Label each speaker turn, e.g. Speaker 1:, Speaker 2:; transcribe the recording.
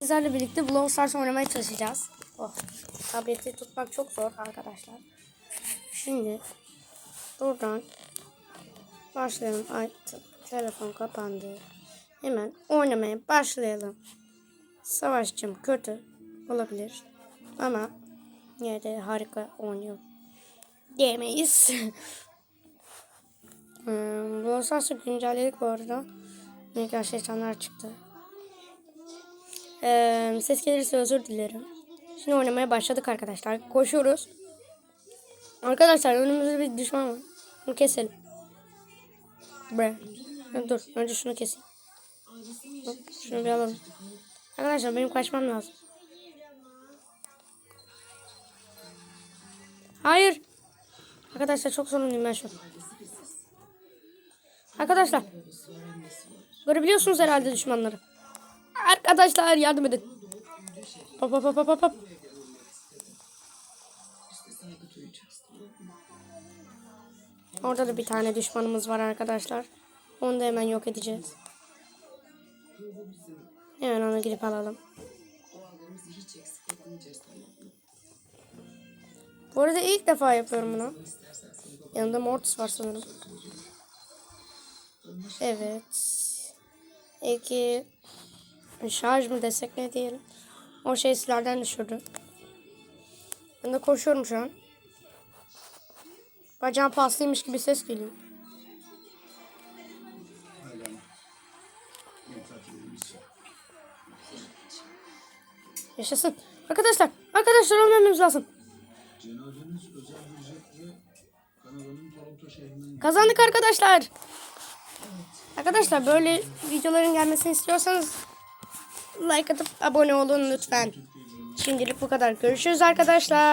Speaker 1: Sizlerle birlikte Brawl Stars oynamaya çalışacağız. Oh, tableti tutmak çok zor arkadaşlar. Şimdi buradan başlayalım. Ay, telefon kapandı. Hemen oynamaya başlayalım. Savaşçım kötü olabilir ama yine de harika oynuyor diyemeyiz. hmm, Brawl Stars'ı güncelledik bu arada. Mega şeytanlar çıktı. Ee, ses gelirse özür dilerim. Şimdi oynamaya başladık arkadaşlar. Koşuyoruz. Arkadaşlar önümüzde bir düşman var. Bunu keselim. Bre. Dur önce şunu keseyim. Hop, Şunu bir alalım. Arkadaşlar benim kaçmam lazım. Hayır. Arkadaşlar çok sorunluyum ben şu an. Arkadaşlar. Görebiliyorsunuz herhalde düşmanları. Arkadaşlar yardım edin. Hop hop hop hop hop. Orada da bir tane düşmanımız var arkadaşlar. Onu da hemen yok edeceğiz. Hemen onu gidip alalım. Bu arada ilk defa yapıyorum bunu. Yanında Mortis var sanırım. Evet. İki şarj mı desek ne diyelim. O şey silahdan düşürdü. Ben de koşuyorum şu an. Bacağım paslıymış gibi ses geliyor. Yaşasın. Arkadaşlar, arkadaşlar ölmememiz lazım. Kazandık arkadaşlar. Arkadaşlar böyle videoların gelmesini istiyorsanız like atıp abone olun lütfen. Şimdilik bu kadar. Görüşürüz arkadaşlar.